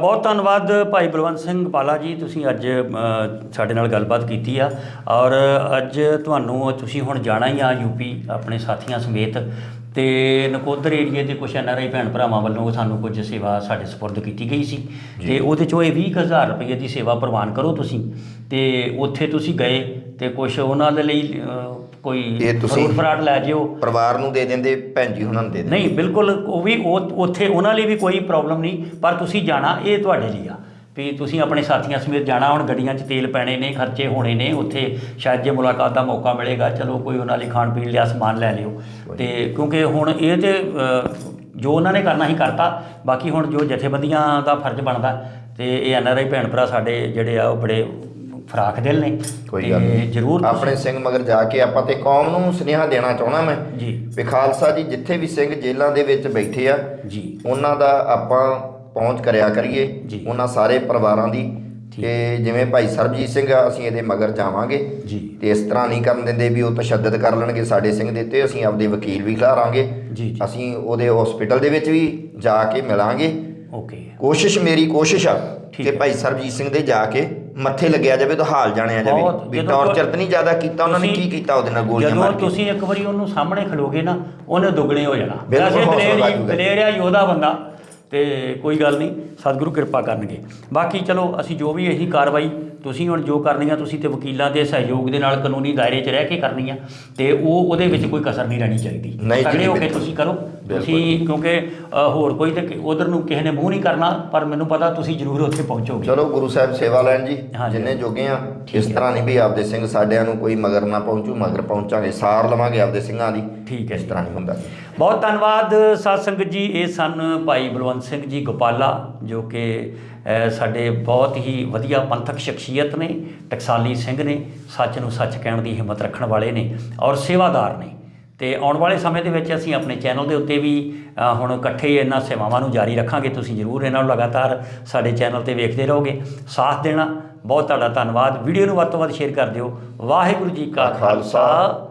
ਬਹੁਤ ਧੰਨਵਾਦ ਭਾਈ ਬਲਵੰਤ ਸਿੰਘ ਪਾਲਾ ਜੀ ਤੁਸੀਂ ਅੱਜ ਸਾਡੇ ਨਾਲ ਗੱਲਬਾਤ ਕੀਤੀ ਆ। ਔਰ ਅੱਜ ਤੁਹਾਨੂੰ ਤੁਸੀਂ ਹੁਣ ਜਾਣਾ ਹੀ ਆ ਯੂਪੀ ਆਪਣੇ ਸਾਥੀਆਂ ਸਮੇਤ। ਤੇ ਨਕੋਦਰ ਏਰੀਏ ਦੇ ਕੁਝ ਐਨਆਰਆਈ ਭੈਣ ਭਰਾਵਾਂ ਵੱਲੋਂ ਸਾਨੂੰ ਕੁਝ ਸੇਵਾ ਸਾਡੇ ਸਪੁਰਦ ਕੀਤੀ ਗਈ ਸੀ। ਤੇ ਉਹਦੇ ਚੋਂ ਇਹ 20000 ਰੁਪਏ ਦੀ ਸੇਵਾ ਪ੍ਰਵਾਨ ਕਰੋ ਤੁਸੀਂ। ਤੇ ਉੱਥੇ ਤੁਸੀਂ ਗਏ ਤੇ ਕੁਝ ਉਹਨਾਂ ਦੇ ਲਈ ਕੋਈ ਇਹ ਤੁਸੀਂ- ਫਰੂਟ ਫਰਾਟ ਲੈ ਜਿਓ। ਪਰਿਵਾਰ ਨੂੰ ਦੇ ਦਿੰਦੇ ਭੈਣ ਜੀ ਉਹਨਾਂ ਨੂੰ ਦੇ ਦਿੰਦੇ। ਨਹੀਂ ਬਿਲਕੁਲ ਉਹ ਵੀ ਉਹ ਉੱਥੇ ਉਹਨਾਂ ਲਈ ਵੀ ਕੋਈ ਪ੍ਰੋਬਲਮ ਨਹੀਂ ਪਰ ਤੁਸੀਂ ਜਾਣਾ ਇਹ ਤੁਹਾਡੇ ਲਈ ਆ। ਵੀ ਤੁਸੀਂ ਆਪਣੇ ਸਾਥੀਆਂ ਸਮੇਤ ਜਾਣਾ ਹੁਣ ਗੱਡੀਆਂ 'ਚ ਤੇਲ ਪੈਣੇ ਨੇ ਖਰਚੇ ਹੋਣੇ ਨੇ ਉੱਥੇ ਸ਼ਾਇਦ ਜੇ ਮੁਲਾਕਾਤ ਦਾ ਮੌਕਾ ਮਿਲੇਗਾ ਚਲੋ ਕੋਈ ਉਹਨਾਂ ਲਈ ਖਾਣ ਪੀਣ ਲਿਆ ਸਮਾਨ ਲੈ ਲਿਓ। ਤੇ ਕਿਉਂਕਿ ਹੁਣ ਇਹ ਤੇ ਜੋ ਉਹਨਾਂ ਨੇ ਕਰਨਾ ਹੀ ਕਰਤਾ ਬਾਕੀ ਹੁਣ ਜੋ ਜਥੇਬੰਦੀਆਂ ਦਾ ਫਰਜ਼ ਬਣਦਾ ਤੇ ਇਹ ਐਨਆਰਆਈ ਭੈਣ ਭਰਾ ਸਾਡੇ ਜਿਹੜੇ ਆ ਉਹ ਬੜੇ ਫਰਾਖ ਦਿਲ ਨੇ ਕੋਈ ਗੱਲ ਨਹੀਂ। ਜ਼ਰੂਰ ਆਪਣੇ ਸਿੰਘ ਮਗਰ ਜਾ ਕੇ ਆਪਾਂ ਤੇ ਕੌਮ ਨੂੰ ਸੁਨੇਹਾ ਦੇਣਾ ਚਾਹਣਾ ਮੈਂ। ਜੀ। ਵੀ ਖਾਲਸਾ ਜੀ ਜਿੱਥੇ ਵੀ ਸਿੰਘ ਜੇਲ੍ਹਾਂ ਦੇ ਵਿੱਚ ਬੈਠੇ ਆ ਜੀ। ਉਹਨਾਂ ਦਾ ਆਪਾਂ ਪਹੁੰਚ ਕਰਿਆ ਕਰੀਏ। ਉਹਨਾਂ ਸਾਰੇ ਪਰਿਵਾਰਾਂ ਦੀ। ਤੇ ਜਿਵੇਂ ਭਾਈ ਸਰਬਜੀਤ ਸਿੰਘ ਅਸੀਂ ਇਹਦੇ ਮਗਰ ਜਾਵਾਂਗੇ। ਜੀ। ਤੇ ਇਸ ਤਰ੍ਹਾਂ ਨਹੀਂ ਕਰਨ ਦਿੰਦੇ ਵੀ ਉਹ ਤਸ਼ੱਦਦ ਕਰ ਲੈਣਗੇ ਸਾਡੇ ਸਿੰਘ ਦੇ ਤੇ ਅਸੀਂ ਆਪਦੇ ਵਕੀਲ ਵੀ ਖਿਲਾਰਾਂਗੇ। ਅਸੀਂ ਉਹਦੇ ਹਸਪੀਟਲ ਦੇ ਵਿੱਚ ਵੀ ਜਾ ਕੇ ਮਿਲਾਂਗੇ। ਓਕੇ। ਕੋਸ਼ਿਸ਼ ਮੇਰੀ ਕੋਸ਼ਿਸ਼ ਆ ਹੈ। ਭਾਈ ਸਰਬਜੀਤ ਸਿੰਘ ਦੇ ਜਾ ਕੇ ਮੱਥੇ ਲੱਗਿਆ ਜਾਵੇ ਤਾਂ ਹਾਲ ਜਾਣਿਆ ਜਾਵੇ। ਬਹੁਤ, ਵੀ ਜਦੋਂ ਟੌਰਚਰ ਤਾਂ ਨਹੀਂ ਜ਼ਿਆਦਾ ਕੀਤਾ ਉਹਨਾਂ ਨੇ ਤੁਸੀਂ- ਕੀ ਕੀਤਾ ਉਹਦੇ ਨਾਲ ਗੋਲੀਆਂ ਜਦੋਂ ਮਾਰ ਕੇ? ਤੁਸੀਂ ਇੱਕ ਵਾਰੀ ਉਹਨੂੰ ਸਾਹਮਣੇ ਖਲੋਗੇ ਨਾ ਉਹਨੇ ਦੁੱਗਣੇ ਹੋ ਜਾਣਾ। ਬਿਲਕੁਲ ਵੈਸੇ ਹੌਸਲਾ ਦਲੇਰ ਵੱਜੂਗਾ। ਦਲੇਰ ਆ ਯੋਧਾ ਬੰਦਾ ਤੇ ਕੋਈ ਗੱਲ ਨਹੀਂ ਸਤਿਗੁਰੂ ਕਿਰਪਾ ਕਰਨਗੇ। ਬਾਕੀ ਚਲੋ ਅਸੀਂ ਜੋ ਵੀ ਇਹੀ ਕਾਰਵਾਈ ਤੁਸੀਂ ਹੁਣ ਜੋ ਕਰਨੀ ਆ ਤੁਸੀਂ ਤੇ ਵਕੀਲਾਂ ਦੇ ਸਹਿਯੋਗ ਦੇ ਨਾਲ ਕਾਨੂੰਨੀ ਦਾਇਰੇ 'ਚ ਰਹਿ ਕੇ ਕਰਨੀ ਆ ਤੇ ਉਹ ਉਹਦੇ ਵਿੱਚ ਕੋਈ ਕਸਰ ਨਹੀਂ ਰਹਿਣੀ ਚਾਹੀਦੀ। ਤਗੜੇ ਹੋ ਕੇ। ਤੁਸੀਂ ਕਰੋ। ਤੁਸੀਂ ਕਿਉਂਕਿ ਹੋਰ ਕੋਈ ਤੇ ਉਧਰ ਨੂੰ ਕਿਸੇ ਨੇ ਮੂੰਹ ਨਹੀਂ ਕਰਨਾ ਪਰ ਮੈਨੂੰ ਪਤਾ ਤੁਸੀਂ ਜ਼ਰੂਰ ਉੱਥੇ ਪਹੁੰਚੋਗੇ। ਚਲੋ ਗੁਰੂ ਸਾਹਿਬ ਸੇਵਾ ਲੈਣ ਜੀ। ਜਿੰਨੇ ਜੋਗੇ ਆ ਇਸ ਤਰ੍ਹਾਂ ਨਹੀਂ ਵੀ ਆਪਦੇ ਸਿੰਘ ਸਾਡਿਆਂ ਨੂੰ ਕੋਈ ਮਗਰ ਨਾ ਪਹੁੰਚੂ ਮਗਰ ਪਹੁੰਚਾਂਗੇ ਸਾਰ ਲਵਾਂਗੇ ਆਪਦੇ ਸਿੰਘਾਂ ਦੀ। ਠੀਕ ਹੈ। ਇਸ ਤਰ੍ਹਾਂ ਨਹੀਂ ਹੁੰਦਾ। ਬਹੁਤ ਧੰਨਵਾਦ ਸਾਧ ਸੰਗਤ ਜੀ। ਇਹ ਸਨ ਭਾਈ ਬਲਵੰਤ ਸਿੰਘ ਜੀ ਗੋਪਾਲਾ ਜੋ ਕਿ ਸਾਡੇ ਬਹੁਤ ਹੀ ਵਧੀਆ ਪੰਥਕ ਸ਼ਖਸੀਅਤ ਨੇ ਟਕਸਾਲੀ ਸਿੰਘ ਨੇ ਸੱਚ ਨੂੰ ਸੱਚ ਕਹਿਣ ਦੀ ਹਿੰਮਤ ਰੱਖਣ ਵਾਲੇ ਨੇ ਔਰ ਸੇਵਾਦਾਰ ਨੇ। ਤੇ ਆਉਣ ਵਾਲੇ ਸਮੇਂ ਦੇ ਵਿੱਚ ਅਸੀਂ ਆਪਣੇ ਚੈਨਲ ਦੇ ਉੱਤੇ ਵੀ ਹੁਣ ਇਕੱਠੇ ਇਹਨਾਂ ਸੇਵਾਵਾਂ ਨੂੰ ਜਾਰੀ ਰੱਖਾਂਗੇ। ਤੁਸੀਂ ਜਰੂਰ ਇਹਨਾਂ ਨੂੰ ਲਗਾਤਾਰ ਸਾਡੇ ਚੈਨਲ ਤੇ ਵੇਖਦੇ ਰਹੋਗੇ। ਸਾਥ ਦੇਣਾ ਬਹੁਤ ਤੁਹਾਡਾ ਧੰਨਵਾਦ। ਵੀਡੀਓ ਨੂੰ ਵੱਧ ਤੋਂ ਵੱਧ ਸ਼ੇਅਰ ਕਰ ਦਿਓ। ਵਾਹਿਗੁਰੂ ਜੀ ਕਾ ਖਾਲਸਾ।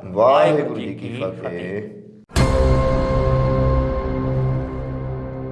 ਵਾਹਿਗੁਰੂ ਜੀ ਕੀ ਫਤਿਹ।